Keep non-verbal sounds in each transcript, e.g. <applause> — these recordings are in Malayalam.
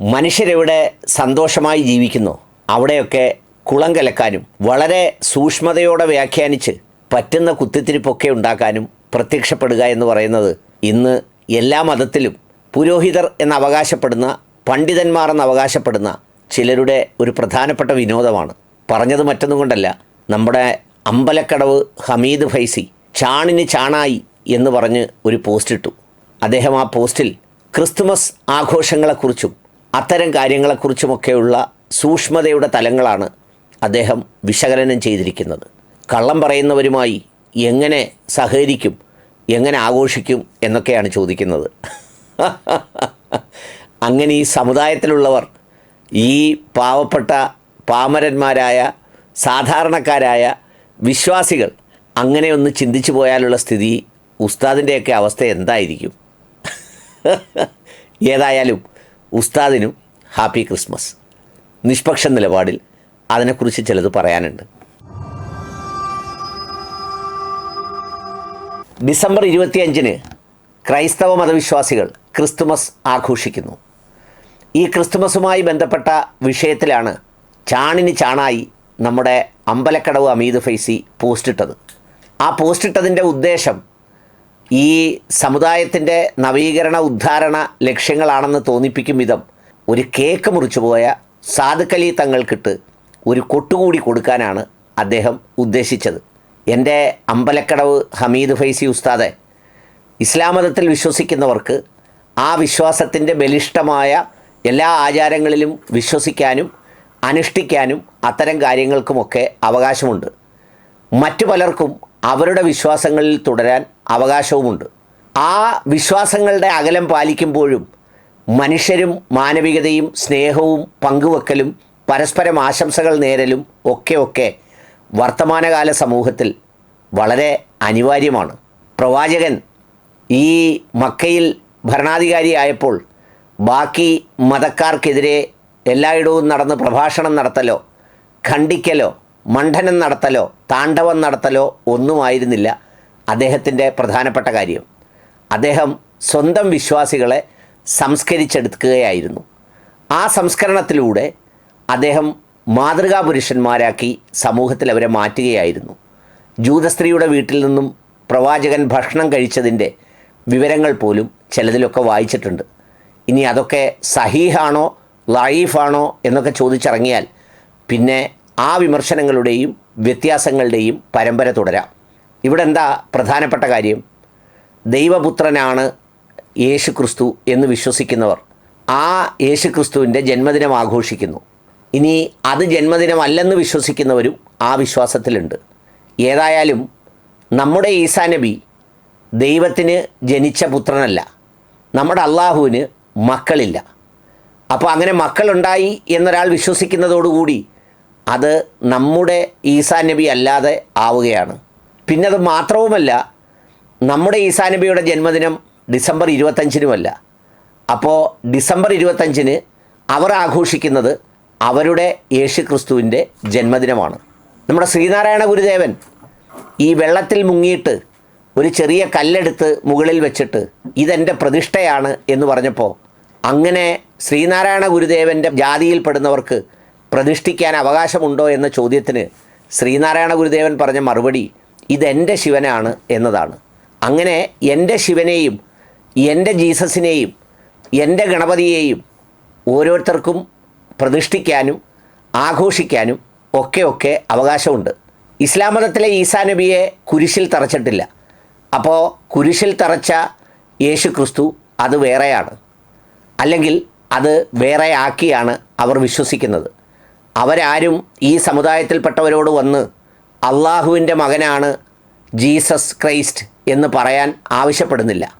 മനുഷ്യരെവിടെ സന്തോഷമായി ജീവിക്കുന്നു അവിടെയൊക്കെ കുളം കലക്കാനും വളരെ സൂക്ഷ്മതയോടെ വ്യാഖ്യാനിച്ച് പറ്റുന്ന കുത്തിത്തിരിപ്പൊക്കെ ഉണ്ടാക്കാനും പ്രത്യക്ഷപ്പെടുക എന്ന് പറയുന്നത് ഇന്ന് എല്ലാ മതത്തിലും പുരോഹിതർ എന്ന് അവകാശപ്പെടുന്ന പണ്ഡിതന്മാർ എന്ന് അവകാശപ്പെടുന്ന ചിലരുടെ ഒരു പ്രധാനപ്പെട്ട വിനോദമാണ്. പറഞ്ഞത് മറ്റൊന്നും കൊണ്ടല്ല നമ്മുടെ അമ്പലക്കടവ് ഹമീദ് ഫൈസി ചാണിന് ചാണായി എന്ന് പറഞ്ഞ് ഒരു പോസ്റ്റ് ഇട്ടു അദ്ദേഹം ആ പോസ്റ്റിൽ ക്രിസ്തുമസ് ആഘോഷങ്ങളെക്കുറിച്ചും അത്തരം കാര്യങ്ങളെക്കുറിച്ചുമൊക്കെയുള്ള സൂക്ഷ്മതയുടെ തലങ്ങളാണ് അദ്ദേഹം വിശകലനം ചെയ്തിരിക്കുന്നത്. കള്ളം പറയുന്നവരുമായി എങ്ങനെ സഹകരിക്കും എങ്ങനെ ആഘോഷിക്കും എന്നൊക്കെയാണ് ചോദിക്കുന്നത്. <laughs> അങ്ങനെ ഈ സമുദായത്തിലുള്ളവർ ഈ പാവപ്പെട്ട പാമരന്മാരായ സാധാരണക്കാരായ വിശ്വാസികൾ അങ്ങനെ ഒന്ന് ചിന്തിച്ചു പോയാലുള്ള സ്ഥിതി ഉസ്താദിന്റെയൊക്കെ അവസ്ഥ എന്തായിരിക്കും? <laughs> ഏതായാലും ഉസ്താദിനും ഹാപ്പി ക്രിസ്മസ്. നിഷ്പക്ഷ നിലപാടിൽ അതിനെക്കുറിച്ച് ചിലത് പറയാനുണ്ട്. ഡിസംബർ ഇരുപത്തിയഞ്ചിന് ക്രൈസ്തവ മതവിശ്വാസികൾ ക്രിസ്തുമസ് ആഘോഷിക്കുന്നു. ഈ ക്രിസ്തുമസുമായി ബന്ധപ്പെട്ട വിഷയത്തിലാണ് ചാണിന് ചാണായി നമ്മുടെ അമ്പലക്കടവ് അമീദ് ഫൈസി പോസ്റ്റിട്ടത്. ആ പോസ്റ്റിട്ടതിന്റെ ഉദ്ദേശം ഈ സമുദായത്തിന്റെ നവീകരണ ഉദ്ധാരണ ലക്ഷ്യങ്ങളാണെന്ന് തോന്നിപ്പിക്കും വിധം ഒരു കേക്ക് മുറിച്ചു പോയ സാധുക്കലി തങ്ങൾക്കിട്ട് ഒരു കൊട്ടുകൂടി കൊടുക്കാനാണ് അദ്ദേഹം ഉദ്ദേശിച്ചത്. എന്റെ അമ്പലക്കടവ് ഹമീദ് ഫൈസി ഉസ്താദെ ഇസ്ലാം മതത്തിൽ വിശ്വസിക്കുന്നവർക്ക് ആ വിശ്വാസത്തിന്റെ ബലിഷ്ടമായ എല്ലാ ആചാരങ്ങളിലും വിശ്വസിക്കാനും അനുഷ്ഠിക്കാനും അത്തരം കാര്യങ്ങൾക്കുമൊക്കെ അവകാശമുണ്ട്. മറ്റു പലർക്കും അവരുടെ വിശ്വാസങ്ങളിൽ തുടരാൻ അവകാശവുമുണ്ട്. ആ വിശ്വാസങ്ങളുടെ അകലം പാലിക്കുമ്പോഴും മനുഷ്യരും മാനവികതയും സ്നേഹവും പങ്കുവെക്കലും പരസ്പരം ആശംസകൾ നേരലും ഒക്കെ ഒക്കെ വർത്തമാനകാല സമൂഹത്തിൽ വളരെ അനിവാര്യമാണ്. പ്രവാചകൻ ഈ മക്കയിൽ ഭരണാധികാരിയായപ്പോൾ ബാക്കി മതക്കാർക്കെതിരെ എല്ലായിടവും നടന്ന് പ്രഭാഷണം നടത്തലോ ഖണ്ഡിക്കലോ മണ്ഡനം നടത്തലോ താണ്ഡവം നടത്തലോ ഒന്നുമായിരുന്നില്ല. അദ്ദേഹത്തിന്റെ പ്രധാനപ്പെട്ട കാര്യം. അദ്ദേഹം സ്വന്തം വിശ്വാസികളെ സംസ്കരിച്ചെടുക്കുകയായിരുന്നു. ആ സംസ്കരണത്തിലൂടെ അദ്ദേഹം മാതൃകാ പുരുഷന്മാരാക്കി സമൂഹത്തിൽ അവരെ മാറ്റുകയായിരുന്നു. ജൂതസ്ത്രീയുടെ വീട്ടിൽ നിന്നും പ്രവാചകൻ ഭക്ഷണം കഴിച്ചതിന്റെ വിവരങ്ങൾ പോലും ചിലതിലൊക്കെ വായിച്ചിട്ടുണ്ട്. ഇനി അതൊക്കെ സഹീഹാണോ ലൈഫാണോ എന്നൊക്കെ ചോദിച്ചിറങ്ങിയാൽ പിന്നെ ആ വിമർശനങ്ങളുടെയും വ്യത്യാസങ്ങളുടെയും പരമ്പര തുടരാം. ഇവിടെ എന്താ പ്രധാനപ്പെട്ട കാര്യം? ദൈവപുത്രനാണ് യേശു ക്രിസ്തു എന്ന് വിശ്വസിക്കുന്നവർ ആ യേശു ക്രിസ്തുവിന്റെ ജന്മദിനം ആഘോഷിക്കുന്നു. ഇനി അത് ജന്മദിനമല്ലെന്ന് വിശ്വസിക്കുന്നവരും ആ വിശ്വാസത്തിലുണ്ട്. ഏതായാലും നമ്മുടെ ഈസാ നബി ദൈവത്തിന് ജനിച്ച പുത്രനല്ല. നമ്മുടെ അള്ളാഹുവിന് മക്കളില്ല. അപ്പോൾ അങ്ങനെ മക്കളുണ്ടായി എന്നൊരാൾ വിശ്വസിക്കുന്നതോടുകൂടി അത് നമ്മുടെ ഈസാ നബി അല്ലാതെ ആവുകയാണ്. പിന്നെ അത് മാത്രവുമല്ല നമ്മുടെ ഈസാ നബിയുടെ ജന്മദിനം ഡിസംബർ ഇരുപത്തഞ്ചിനുമല്ല. അപ്പോൾ ഡിസംബർ ഇരുപത്തഞ്ചിന് അവർ ആഘോഷിക്കുന്നത് അവരുടെ യേശു ക്രിസ്തുവിന്റെ ജന്മദിനമാണ്. നമ്മുടെ ശ്രീനാരായണ ഗുരുദേവൻ ഈ വെള്ളത്തിൽ മുങ്ങിയിട്ട് ഒരു ചെറിയ കല്ലെടുത്ത് മുകളിൽ വെച്ചിട്ട് ഇതെന്റെ പ്രതിഷ്ഠയാണ് എന്ന് പറഞ്ഞപ്പോൾ അങ്ങനെ ശ്രീനാരായണ ഗുരുദേവന്റെ ജാതിയിൽപ്പെടുന്നവർക്ക് പ്രതിഷ്ഠിക്കാൻ അവകാശമുണ്ടോ എന്ന ചോദ്യത്തിന് ശ്രീനാരായണ ഗുരുദേവൻ പറഞ്ഞ മറുപടി ഇതെന്റെ ശിവനാണ് എന്നതാണ്. അങ്ങനെ എന്റെ ശിവനെയും എന്റെ ജീസസിനെയും എന്റെ ഗണപതിയെയും ഓരോരുത്തർക്കും പ്രതിഷ്ഠിക്കാനും ആഘോഷിക്കാനും ഒക്കെ ഒക്കെ അവകാശമുണ്ട്. ഇസ്ലാം മതത്തിലെ ഈസാ നബിയെ കുരിശിൽ തറച്ചിട്ടില്ല. അപ്പോൾ കുരിശിൽ തറച്ച യേശു ക്രിസ്തു അത് വേറെയാണ്. അല്ലെങ്കിൽ അത് വേറെ ആക്കിയാണ് അവർ വിശ്വസിക്കുന്നത്. അവരാരും ഈ സമുദായത്തിൽപ്പെട്ടവരോട് വന്ന് അള്ളാഹുവിന്റെ മകനാണ് ജീസസ് ക്രൈസ്റ്റ് എന്ന് പറയാൻ ആവശ്യപ്പെടുന്നില്ല.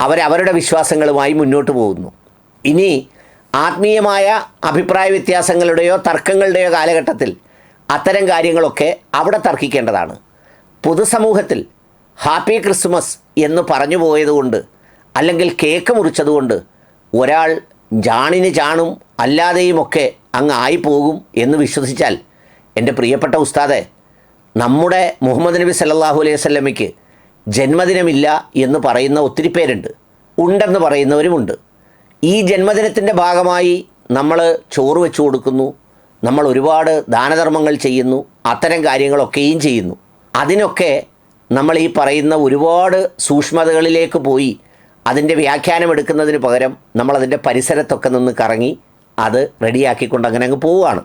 അവരവരുടെ വിശ്വാസങ്ങളുമായി മുന്നോട്ട് പോകുന്നു. ഇനി ആത്മീയമായ അഭിപ്രായ വ്യത്യാസങ്ങളുടെയോ തർക്കങ്ങളുടെയോ കാലഘട്ടത്തിൽ അത്തരം കാര്യങ്ങളൊക്കെ അവിടെ തർക്കിക്കേണ്ടതാണ്. പൊതുസമൂഹത്തിൽ ഹാപ്പി ക്രിസ്മസ് എന്ന് പറഞ്ഞു പോയതുകൊണ്ട് അല്ലെങ്കിൽ കേക്ക് മുറിച്ചതുകൊണ്ട് ഒരാൾ ജാണിന് ജാണും അല്ലാതെയുമൊക്കെ അങ്ങ് ആയിപ്പോകും എന്ന് വിശ്വസിച്ചാൽ എന്റെ പ്രിയപ്പെട്ട ഉസ്താദെ നമ്മുടെ മുഹമ്മദ് നബി സല്ലാഹു അലൈഹി വസല്ലമയ്ക്ക് ജന്മദിനമില്ല എന്ന് പറയുന്ന ഒത്തിരി പേരുണ്ട്. ഉണ്ടെന്ന് പറയുന്നവരുമുണ്ട്. ഈ ജന്മദിനത്തിന്റെ ഭാഗമായി നമ്മൾ ചോറ് വെച്ചു കൊടുക്കുന്നു. നമ്മൾ ഒരുപാട് ദാനധർമ്മങ്ങൾ ചെയ്യുന്നു. അത്തരം കാര്യങ്ങളൊക്കെയും ചെയ്യുന്നു. അതിനൊക്കെ നമ്മൾ ഈ പറയുന്ന ഒരുപാട് സൂക്ഷ്മതകളിലേക്ക് പോയി അതിന്റെ വ്യാഖ്യാനം എടുക്കുന്നതിന് പകരം നമ്മൾ അതിന്റെ പരിസരത്തൊക്കെ നിന്ന് കറങ്ങി അത് റെഡിയാക്കിക്കൊണ്ട് അങ്ങനെ അങ്ങ് പോവുകയാണ്.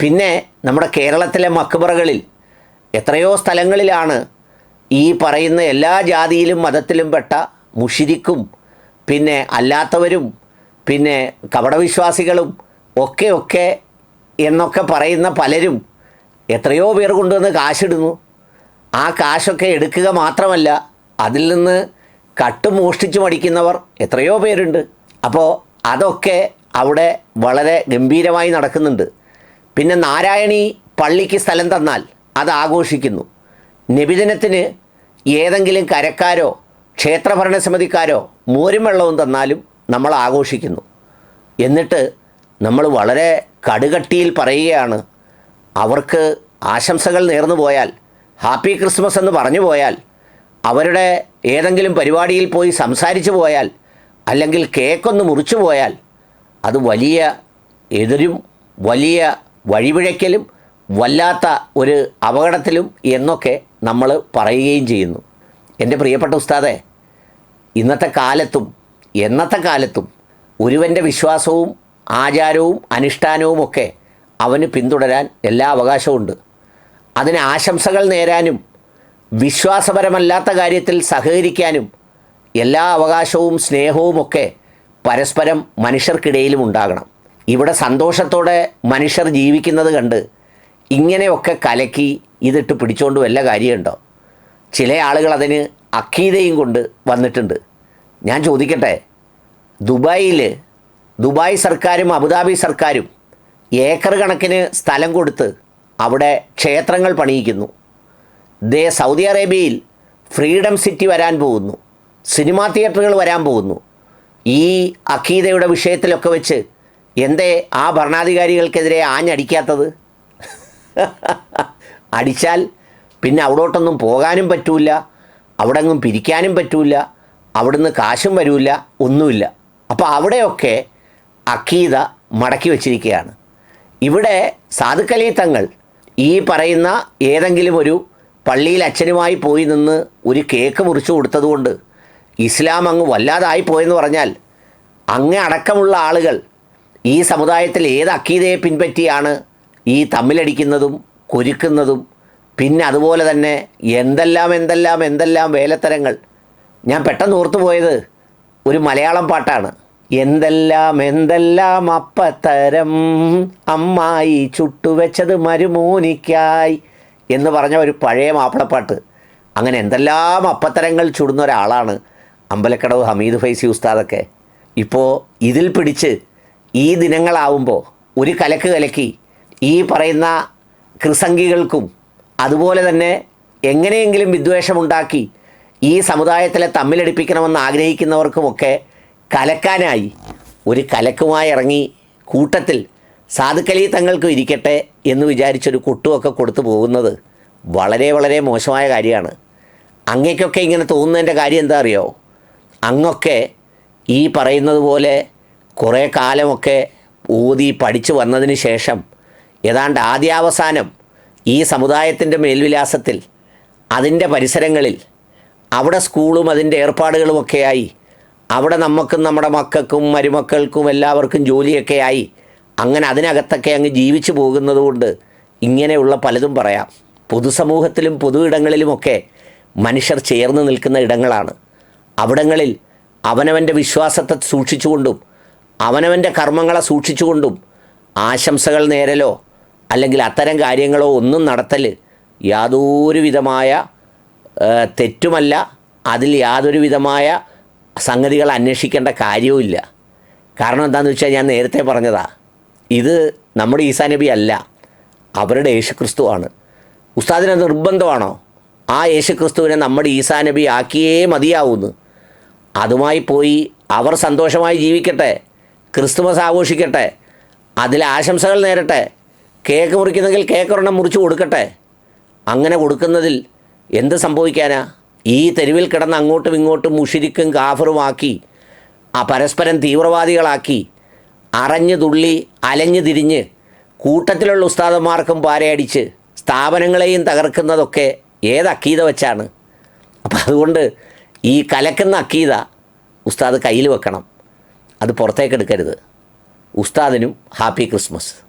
പിന്നെ നമ്മുടെ കേരളത്തിലെ മക്ബറകളിൽ എത്രയോ സ്ഥലങ്ങളിലാണ് ഈ പറയുന്ന എല്ലാ ജാതിയിലും മതത്തിലും പെട്ട മുഷിരിക്കും പിന്നെ അല്ലാത്തവരും പിന്നെ കപടവിശ്വാസികളും ഒക്കെ ഒക്കെ എന്നൊക്കെ പറയുന്ന പലരും എത്രയോ പേർ കൊണ്ടുവന്ന് കാശിടുന്നു. ആ കാശൊക്കെ എടുക്കുക മാത്രമല്ല അതിൽ നിന്ന് കട്ട് മോഷ്ടിച്ചു മടിക്കുന്നവർ എത്രയോ പേരുണ്ട്. അപ്പോൾ അതൊക്കെ അവിടെ വളരെ ഗംഭീരമായി നടക്കുന്നുണ്ട്. പിന്നെ നാരായണി പള്ളിക്ക് സ്ഥലം തന്നാൽ അത് ആഘോഷിക്കുന്നു. നബിദിനത്തിന് ഏതെങ്കിലും കരക്കാരോ ക്ഷേത്രഭരണസമിതിക്കാരോ മോരും വെള്ളവും തന്നാലും നമ്മൾ ആഘോഷിക്കുന്നു. എന്നിട്ട് നമ്മൾ വളരെ കടുകട്ടിയിൽ പറയുകയാണ് അവർക്ക് ആശംസകൾ നേർന്നു പോയാൽ ഹാപ്പി ക്രിസ്മസ് എന്ന് പറഞ്ഞു പോയാൽ അവരുടെ ഏതെങ്കിലും പരിപാടിയിൽ പോയി സംസാരിച്ചു പോയാൽ അല്ലെങ്കിൽ കേക്കൊന്ന് മുറിച്ചു പോയാൽ അത് വലിയ എതിരും വലിയ വഴിപിഴയ്ക്കലും വല്ലാത്ത ഒരു അപകടത്തിലും എന്നൊക്കെ നമ്മൾ പറയുകയും ചെയ്യുന്നു. എന്റെ പ്രിയപ്പെട്ട ഉസ്താദെ ഇന്നത്തെ കാലത്തും എന്നത്തെ കാലത്തും ഒരുവന്റെ വിശ്വാസവും ആചാരവും അനുഷ്ഠാനവും ഒക്കെ അവന് പിന്തുടരാൻ എല്ലാ അവകാശവുമുണ്ട് അതിന് ആശംസകൾ നേരാനും വിശ്വാസപരമല്ലാത്ത കാര്യത്തിൽ സഹകരിക്കാനും എല്ലാ അവകാശവും സ്നേഹവും ഒക്കെ പരസ്പരം മനുഷ്യർക്കിടയിലും ഉണ്ടാകണം. ഇവിടെ സന്തോഷത്തോടെ മനുഷ്യർ ജീവിക്കുന്നത് കണ്ട് ഇങ്ങനെയൊക്കെ കലക്കി ഇതിട്ട് പിടിച്ചുകൊണ്ട് വല്ല കാര്യമുണ്ടോ? ചില ആളുകൾ അതിന് അക്കീതയും കൊണ്ട് വന്നിട്ടുണ്ട്. ഞാൻ ചോദിക്കട്ടെ ദുബായിൽ ദുബായ് സർക്കാരും അബുദാബി സർക്കാരും ഏക്കർ കണക്കിന് സ്ഥലം കൊടുത്ത് അവിടെ ക്ഷേത്രങ്ങൾ പണിയിക്കുന്നു. ദേ സൗദി അറേബ്യയിൽ ഫ്രീഡം സിറ്റി വരാൻ പോകുന്നു. സിനിമാ തിയേറ്ററുകൾ വരാൻ പോകുന്നു. ഈ അഖീദയുടെ വിഷയത്തിലൊക്കെ വെച്ച് എന്തേ ആ ഭരണാധികാരികൾക്കെതിരെ ആഞ്ഞടിക്കാത്തത്? <laughs> അടിച്ചാൽ പിന്നെ അവിടോട്ടൊന്നും പോകാനും പറ്റൂല അവിടെ അങ്ങും പിരിക്കാനും പറ്റൂല അവിടുന്ന് കാശും വരൂല ഒന്നുമില്ല. അപ്പോൾ അവിടെയൊക്കെ അക്കീത മടക്കി വച്ചിരിക്കുകയാണ്. ഇവിടെ സാധുക്കലി തങ്ങൾ ഈ പറയുന്ന ഏതെങ്കിലും ഒരു പള്ളിയിൽ അച്ഛനുമായി പോയി നിന്ന് ഒരു കേക്ക് മുറിച്ചു കൊടുത്തതുകൊണ്ട് ഇസ്ലാം അങ്ങ് വല്ലാതായി പോയെന്ന് പറഞ്ഞാൽ അങ്ങ് അടക്കമുള്ള ആളുകൾ ഈ സമുദായത്തിൽ ഏത് അക്കീതയെ പിൻപറ്റിയാണ് ഈ തമ്മിലടിക്കുന്നതും കൊരുക്കുന്നതും പിന്നെ അതുപോലെ തന്നെ എന്തെല്ലാം എന്തെല്ലാം എന്തെല്ലാം വേലത്തരങ്ങൾ. ഞാൻ പെട്ടെന്ന് ഓർത്തു പോയത് ഒരു മലയാളം പാട്ടാണ്. എന്തെല്ലാം എന്തെല്ലാം അപ്പത്തരം അമ്മായി ചുട്ടുവെച്ചത് മരുമോനിക്കായി എന്ന് പറഞ്ഞ ഒരു പഴയ മാപ്പിളപ്പാട്ട്. അങ്ങനെ എന്തെല്ലാം അപ്പത്തരങ്ങൾ ചുടുന്ന ഒരാളാണ് അമ്പലക്കടവ് ഹമീദ് ഫൈസി ഉസ്താദൊക്കെ. ഇപ്പോൾ ഇതിൽ പിടിച്ച് ഈ ദിനങ്ങളാവുമ്പോൾ ഒരു കലക്ക് കലക്കി ഈ പറയുന്ന കൃസംഗികൾക്കും അതുപോലെ തന്നെ എങ്ങനെയെങ്കിലും വിദ്വേഷമുണ്ടാക്കി ഈ സമുദായത്തിലെ തമ്മിലടിപ്പിക്കണമെന്ന് ആഗ്രഹിക്കുന്നവർക്കുമൊക്കെ കലക്കാനായി ഒരു കലക്കുമായി ഇറങ്ങി കൂട്ടത്തിൽ സാധുക്കലി തങ്ങൾക്കും ഇരിക്കട്ടെ എന്ന് വിചാരിച്ചൊരു കൊട്ടുമൊക്കെ കൊടുത്തു പോകുന്നത് വളരെ വളരെ മോശമായ കാര്യമാണ്. അങ്ങേക്കൊക്കെ ഇങ്ങനെ തോന്നുന്നതിന്റെ കാര്യം എന്താ അറിയോ? അങ്ങൊക്കെ ഈ പറയുന്നത് പോലെ കുറേ കാലമൊക്കെ ഊതി പഠിച്ചു വന്നതിന് ശേഷം ഏതാണ്ട് ആദ്യാവസാനം ഈ സമുദായത്തിന്റെ മേൽവിലാസത്തിൽ അതിന്റെ പരിസരങ്ങളിൽ അവിടെ സ്കൂളും അതിന്റെ ഏർപ്പാടുകളുമൊക്കെയായി അവിടെ നമുക്കും നമ്മുടെ മക്കൾക്കും മരുമക്കൾക്കും എല്ലാവർക്കും ജോലിയൊക്കെ ആയി അങ്ങനെ അതിനകത്തൊക്കെ അങ്ങ് ജീവിച്ചു പോകുന്നതുകൊണ്ട് ഇങ്ങനെയുള്ള പലതും പറയാം. പൊതുസമൂഹത്തിലും പൊതു ഇടങ്ങളിലുമൊക്കെ മനുഷ്യർ ചേർന്ന് നിൽക്കുന്ന ഇടങ്ങളാണ്. അവിടങ്ങളിൽ അവനവന്റെ വിശ്വാസത്തെ സൂക്ഷിച്ചുകൊണ്ടും അവനവന്റെ കർമ്മങ്ങളെ സൂക്ഷിച്ചുകൊണ്ടും ആശംസകൾ നേരലോ അല്ലെങ്കിൽ അത്തരം കാര്യങ്ങളോ ഒന്നും നടത്തൽ യാതൊരു വിധമായ തെറ്റുമല്ല. അതിൽ യാതൊരു വിധമായ സംഗതികൾ അന്വേഷിക്കേണ്ട കാര്യവുമില്ല കാരണം എന്താണെന്ന് വെച്ചാൽ ഞാൻ നേരത്തെ പറഞ്ഞതാ. ഇത് നമ്മുടെ ഈസാ നബി അല്ല. അവരുടെ യേശുക്രിസ്തുവാണ് ഉസ്താദിന് നിർബന്ധമാണോ? ആ യേശുക്രിസ്തുവിനെ നമ്മുടെ ഈസാ നബി ആക്കിയേ മതിയാവുന്നു. അതുമായി പോയി അവർ സന്തോഷമായി ജീവിക്കട്ടെ. ക്രിസ്തുമസ് ആഘോഷിക്കട്ടെ. അതിൽ ആശംസകൾ നേരട്ടെ. കേക്ക് മുറിക്കുന്നെങ്കിൽ കേക്ക് ഒരെണ്ണം മുറിച്ച് കൊടുക്കട്ടെ. അങ്ങനെ കൊടുക്കുന്നതിൽ എന്ത് സംഭവിക്കാനാ? ഈ തെരുവിൽ കിടന്ന് അങ്ങോട്ടും ഇങ്ങോട്ടും മുഷിരിക്കും കാഫറുമാക്കി ആ പരസ്പരം തീവ്രവാദികളാക്കി അറഞ്ഞു തുള്ളി അലഞ്ഞു തിരിഞ്ഞ് കൂട്ടത്തിലുള്ള ഉസ്താദന്മാർക്കും പാരയടിച്ച് സ്ഥാപനങ്ങളെയും തകർക്കുന്നതൊക്കെ ഏത് അക്കീത വെച്ചാണ്? അപ്പം അതുകൊണ്ട് ഈ കലക്കുന്ന അക്കീത ഉസ്താദ് കയ്യിൽ വെക്കണം. അത് പുറത്തേക്കെടുക്കരുത് ഉസ്താദിനും ഹാപ്പി ക്രിസ്മസ്.